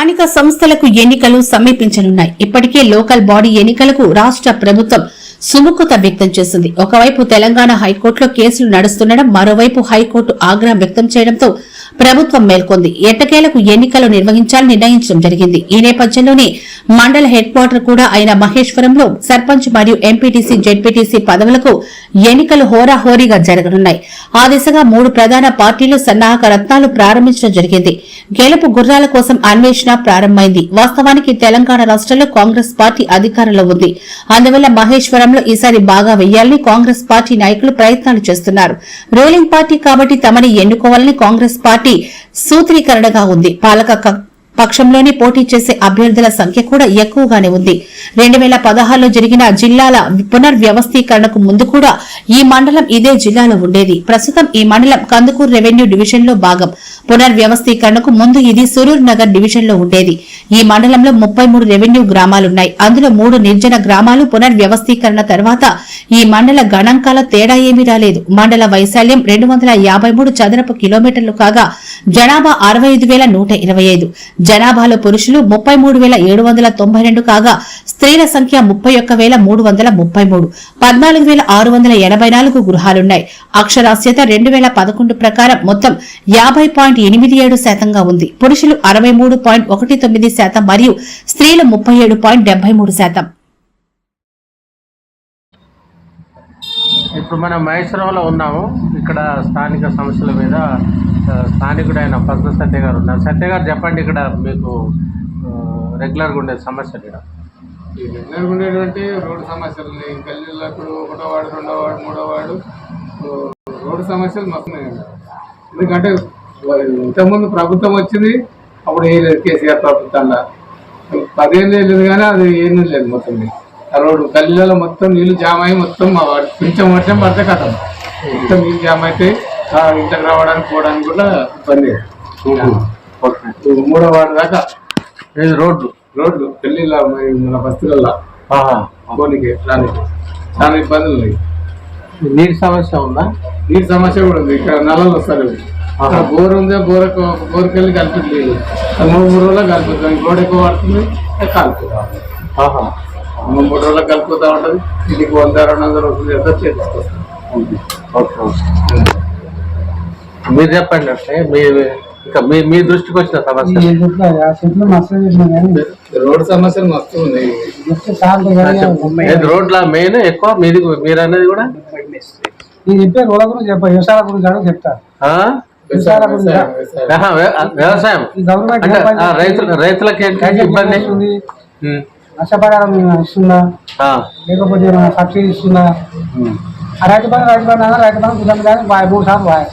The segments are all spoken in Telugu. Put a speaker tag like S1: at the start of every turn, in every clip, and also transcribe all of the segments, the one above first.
S1: స్థానిక సంస్థలకు ఎన్నికలు సమీపించనున్నాయి. ఇప్పటికే లోకల్ బాడీ ఎన్నికలకు రాష్ట్ర ప్రభుత్వం సుముఖత వ్యక్తం చేసింది. ఒకవైపు తెలంగాణ హైకోర్టులో కేసులు నడుస్తుండడం మరోవైపు హైకోర్టు ఆగ్రహం వ్యక్తం చేయడంతో ప్రభుత్వం మేల్కొంది. ఎట్టకేలకు ఎన్నికలు నిర్వహించాలని నిర్ణయించడం జరిగింది. ఈ నేపథ్యంలోనే మండల హెడ్ క్వార్టర్ కూడా అయిన మహేశ్వరంలో సర్పంచ్ మరియు ఎంపీటీసీ జెడ్పీటీసీ పదవులకు ఎన్నికలు హోరాహోరీగా జరగనున్నాయి. ఆ దిశగా మూడు ప్రధాన పార్టీలు సన్నాహక రత్నాలు ప్రారంభించడం జరిగింది. గెలుపు గుర్రాల కోసం అన్వేషణ ప్రారంభమైంది. వాస్తవానికి తెలంగాణ రాష్ట్రంలో కాంగ్రెస్ పార్టీ అధికారంలో ఉంది. అందువల్ల మహేశ్వరం మహేశ్వరంలో ఈసారి బాగా వెయ్యాలని కాంగ్రెస్ పార్టీ నాయకులు ప్రయత్నాలు చేస్తున్నారు. రూలింగ్ పార్టీ కాబట్టి తమని ఎన్నుకోవాలని కాంగ్రెస్ పార్టీ సూత్రీకరణగా ఉంది. పాలక పక్షంలోనే పోటీ చేసే అభ్యర్థుల సంఖ్య కూడా ఎక్కువగానే ఉంది. రెండు వేల పదహారులో జరిగిన జిల్లాల పునర్వ్యవస్థీకరణకు ముందు కూడా ఈ మండలం ఇదే జిల్లాలో ఉండేది. ప్రస్తుతం ఈ మండలం కందుకూరు రెవెన్యూ డివిజన్లో భాగం. పునర్వ్యవస్థీకరణకు ముందు ఇది సురూర్ నగర్ డివిజన్లో ఉండేది. ఈ మండలంలో ముప్పై మూడు రెవెన్యూ గ్రామాలున్నాయి. అందులో మూడు నిర్జన గ్రామాలు పునర్వ్యవస్థీకరణ తర్వాత ఈ మండల గణాంకాల తేడా ఏమీ రాలేదు. మండల వైశాల్యం రెండు వందల యాభై మూడు చదరపు కిలోమీటర్లు కాగా జనాభా అరవై ఐదు వేల నూట ఇరవై ఐదు. జనాభాలో పురుషులు ముప్పై మూడు వేల ఏడు వందల తొంభై రెండు కాగా స్త్రీల సంఖ్య ముప్పై ఒక్క వేల మూడు వందల ముప్పై మూడు. పద్నాలుగు వేల ఆరు వందల ఎనభై నాలుగు గృహాలున్నాయి. అక్షరాస్యత రెండు వేల పదకొండు ప్రకారం మొత్తం యాభై పాయింట్ ఎనిమిది ఏడు శాతంగా ఉంది. పురుషులు అరవై మూడు పాయింట్ ఒకటి తొమ్మిది శాతం మరియు స్త్రీలు ముప్పై ఏడు పాయింట్ డెబ్బై మూడు శాతం.
S2: ఇప్పుడు మనం మహేశ్వరంలో ఉన్నాము. ఇక్కడ స్థానిక సమస్యల మీద స్థానికుడైన పద్మ సత్య గారు ఉన్నారు. సత్య గారు చెప్పండి ఇక్కడ మీకు రెగ్యులర్గా ఉండే సమస్యలు ఇక్కడ.
S3: ఈ రెగ్యులర్గా ఉండేటువంటి రోడ్డు సమస్యలు ఉన్నాయి. గల్లీలో ఇప్పుడు ఒకటో వాడు రెండో వాడు మూడో వాడు రోడ్డు సమస్యలు మొత్తం ఎందుకంటే ఇంతకుముందు ప్రభుత్వం వచ్చింది అప్పుడు ఏం లేదు కేసీఆర్ ప్రభుత్వంలో. పదేళ్ళు లేదు కానీ అది ఏం లేదు మొత్తం. ఆ రోడ్డు గల్లీలలో మొత్తం నీళ్ళు జామ అయ్యి మొత్తం మా వాడు కొంచెం వర్షం పడితే కథం. మొత్తం నీళ్ళు జామ అయితే ఇంటికి రావడానికి పోవడానికి కూడా ఇబ్బంది మూడో వాడు దాకా.
S2: ఇది రోడ్లు
S3: రోడ్లు మరి మన బస్తీలలో
S2: ఆహా.
S3: పోనీకి రానికి. చాలా ఇబ్బందులు ఉన్నాయి.
S2: నీటి సమస్య ఉందా?
S3: నీటి సమస్య కూడా ఉంది. ఇక్కడ నల్లలు వస్తారు అక్కడ బోర్ ఉంది బోర్ బోర్కి వెళ్ళి కలుపుతుంది. మూడు మూడు రోజులు కలుపుతుంది. గోడ ఎక్కువ పడుతుంది కలుపుతా. మూడు మూడు రోజులు కలుపుతూ ఉంటుంది. ఇంటికి వంద రెండు వందల రోజులు ఎంత చేతికొస్తాం
S2: ఓకే ఓకే. మీరు చెప్పండి అంటే మీ ఇంకా మీ మీ దృష్టికి వచ్చిన సమస్య.
S4: చెట్లు మస్తు చేసినా కానీ
S3: రోడ్డు సమస్యలు మస్తు ఉన్నాయి.
S4: జస్ట్ సార్లు
S2: ఏది రోడ్ల మెయిన్ ఎక్కువ? మీది మీరు అనేది కూడా?
S4: నేను చెప్పే రోడ్ల గురించి చెప్ప వ్యవసాయాల గురించి అడుగు చెప్తా.
S2: ఆ?
S4: వ్యవసాయాల గురించి
S2: ఆహా, వ్య- వ్యవసాయం.
S4: గవర్నమెంట్
S2: అంటే
S4: ఏ పని
S2: ఆ, రైతులు రైతులకి ఏంటి? ఇబ్బంది?
S4: ఇస్తుంది
S2: ఉమ్.
S4: నష్టపరిహారం ఇస్తుందా
S2: ఆ.
S4: లేకపోతే ఏమైనా సబ్సిడీ ఇస్తుందా?
S2: ఉమ్.
S4: ఆ రైతు బంధు రైతు బంధు అన్నా రైతు బంధు కుదరదు కానీ బాయ్ మూడు సార్లు బాయ్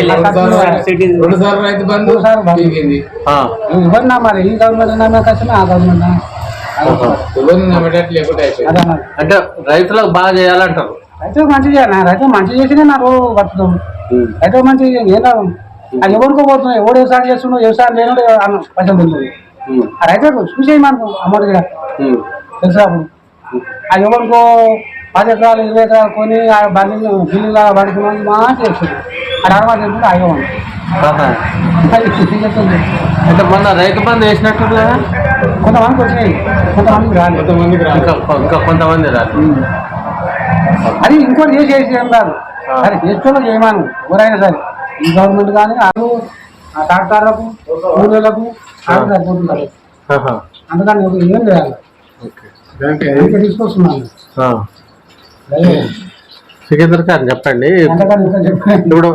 S3: రెండు సార్లు రెండు సార్లు రైతు బంధు
S4: మూడు సార్లు
S2: ఆ.
S4: ఇవ్వన్నా మరి ఈ గవర్నమెంట్ నమ్మే కష్టమే ఆ గవర్నమెంట్ అదే
S2: అంటే రైతులకు బాగా చేయాలంటారు.
S4: రైతులు మంచి చేయాలి రైతులు మంచి చేసినే నా రోజు బతుకుతాం. రైతులు మంచి నేను అది ఎవరికో పోతున్నాయి ఎవడు వ్యవసాయం చేస్తున్నావు వ్యవసాయం లేనుడు అన్న పైసలు తింటుంది
S2: ఉమ్.
S4: ఆ రైతులకు చూసేయి మనకు అమౌంట్ కూడా. తెలుసా అప్పుడు? అది ఎవరికో పది ఎకరాలు ఇరవై ఎకరాలు కొని ఆ బండి బిల్లులా పడుకున్నాం మా చేస్తుంది ఆ అరవై తింటుంటే ఆగమని.
S2: అంటే మొన్న రైతు బంధు వేసినట్టు కదా
S4: కొంతమందికి వచ్చినాయి. కొంతమందికి రాలేదు.
S3: కొంతమందికి రాదు
S2: ఇంకా ఇంకా కొంతమంది రాదు
S4: అది ఇంకోటి చేసి చేసి ఏం కాదు సరే చేసుకోవాలి చేయమాను. ఎవరైనా సరే. ఈ గవర్నమెంట్ కానీ అటు ఆ డాక్టర్లకు కూలీలకు ఆమె సరిపోతున్నారు. అందుకని ఏం చేయాలి? ఇంకా తీసుకొస్తున్నాను.
S2: సికిందర్ గారు చెప్పండి. ఇప్పుడు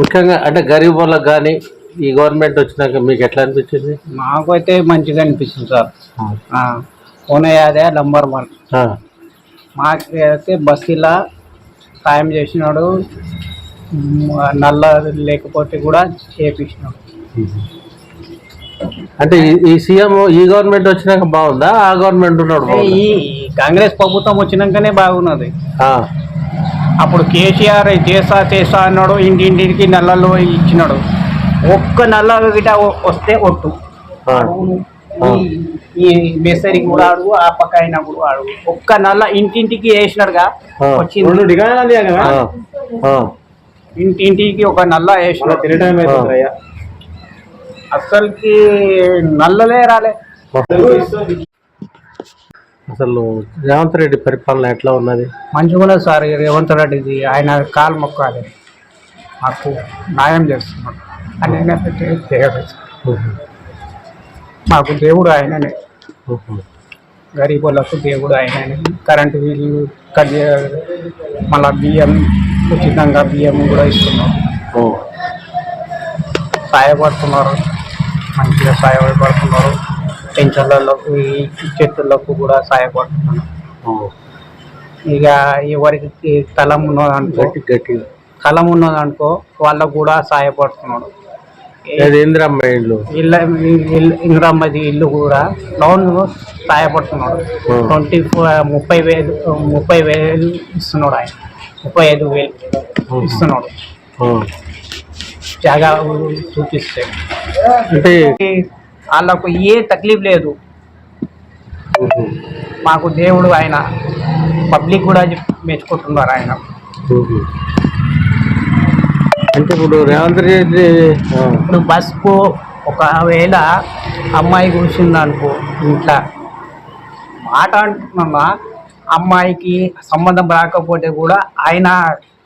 S2: ముఖ్యంగా అంటే గరీబ్ వాళ్ళకి కానీ ఈ గవర్నమెంట్ వచ్చినాక మీకు ఎట్లా అనిపించింది?
S4: మాకైతే మంచిగా అనిపిస్తుంది సార్. కోనయాదే number one. మాకైతే బస్సులా సాయం చేసినాడు. నల్ల లేకపోతే కూడా చేపించినాడు
S2: అంటే ఈ- సీఎం ఈ గవర్నమెంట్ వచ్చినాక బాగుందా ఆ గవర్నమెంట్ ఉన్నాడు బాగుందా?
S4: ఈ కాంగ్రెస్ ప్రభుత్వం వచ్చినాకనే బాగున్నది
S2: ఆ.
S4: అప్పుడు కేసీఆర్ చేసా చేసా అన్నాడు ఇంటింటికి నల్లలు ఇచ్చినాడు ఒక్క నల్ల గిట వస్తే ఒట్టు. ఈ- ఈ బెసరి కూడా అడుగు ఆ పక్క అయినా కూడా అడుగు ఒక్క నల్ల ఇంటింటికి వేసినాడుగా. వచ్చింది. ఇంటింటికి ఒక నల్ల వేసినాడు. అస్సలకి నల్లలే రాలే.
S2: అసలు రేవంత్ రెడ్డి పరిపాలన ఎట్లా ఉన్నది?
S4: మంచిగా సార్ ఈ రేవంత్ రెడ్డిది ఆయన కాలు మొక్కాలి. మాకు న్యాయం చేస్తున్నాడు. అని చేయలేదు మాకు దేవుడు ఆయననే. గరీబులకు దేవుడు ఆయననే. కరెంటు బిల్లు కట్ మళ్ళా బియ్యం ఉచితంగా బియ్యం కూడా ఇస్తున్నారు సహాయపడుతున్నారు మంచిగా సహాయపడుతున్నారు పెన్షన్లకు ఈ చెట్టులకు కూడా సహాయపడుతున్నారు ఇక ఎవరికి స్థలం ఉన్నదనుకో స్థలం ఉన్నదనుకో వాళ్ళకు కూడా సహాయపడుతున్నాడు
S2: ఇందిరమ్మ
S4: ఇల్లు. ఇంద్రమ్మది ఇల్లు కూడా లోన్ సహాయపడుతున్నాడు. ట్వంటీ ముప్పై వేలు ముప్పై వేలు ఇస్తున్నాడు ఆయన. ముప్పై ఐదు వేలు ఇస్తున్నాడు. జాగా చూపిస్తే.
S2: అంటే
S4: వాళ్ళకు ఏ తక్లీఫ్ లేదు. మాకు దేవుడు ఆయన పబ్లిక్ కూడా మెచ్చుకుంటున్నారు ఆయన.
S2: అంటే ఇప్పుడు రేవంత్ రెడ్డి
S4: ఇప్పుడు బస్కు ఒకవేళ అమ్మాయి కూర్చుంది అనుకో ఇంట్లో మాట అంటున్నా అమ్మాయికి సంబంధం రాకపోతే కూడా ఆయన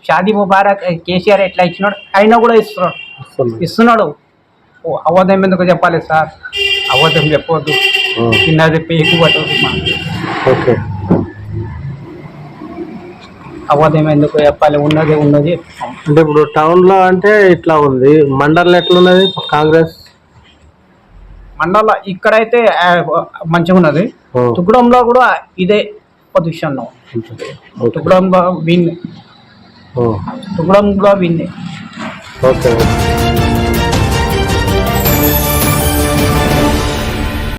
S4: షాదీ ముబారక్ కేసీఆర్ ఎట్లా ఇచ్చినాడు ఆయన కూడా ఇస్తున్నాడు. ఇస్తున్నాడు. అబద్ధం ఎందుకు చెప్పాలి సార్? అబద్ధం చెప్పవద్దు చిన్నది పేకు పట్టదు
S2: ఓకే.
S4: అబద్ధం ఎందుకు చెప్పాలి? ఉన్నది ఉన్నది.
S2: అంటే ఇప్పుడు టౌన్లో అంటే ఇట్లా ఉంది. మండలం ఎట్లున్నది? కాంగ్రెస్?
S4: మండల ఇక్కడైతే మంచిగా ఉన్నది. తుగ్గడంలో కూడా ఇదే పొజిషన్ తుగ్గడంలో విన్. తుగ్గడంలో విన్.
S2: ఓకే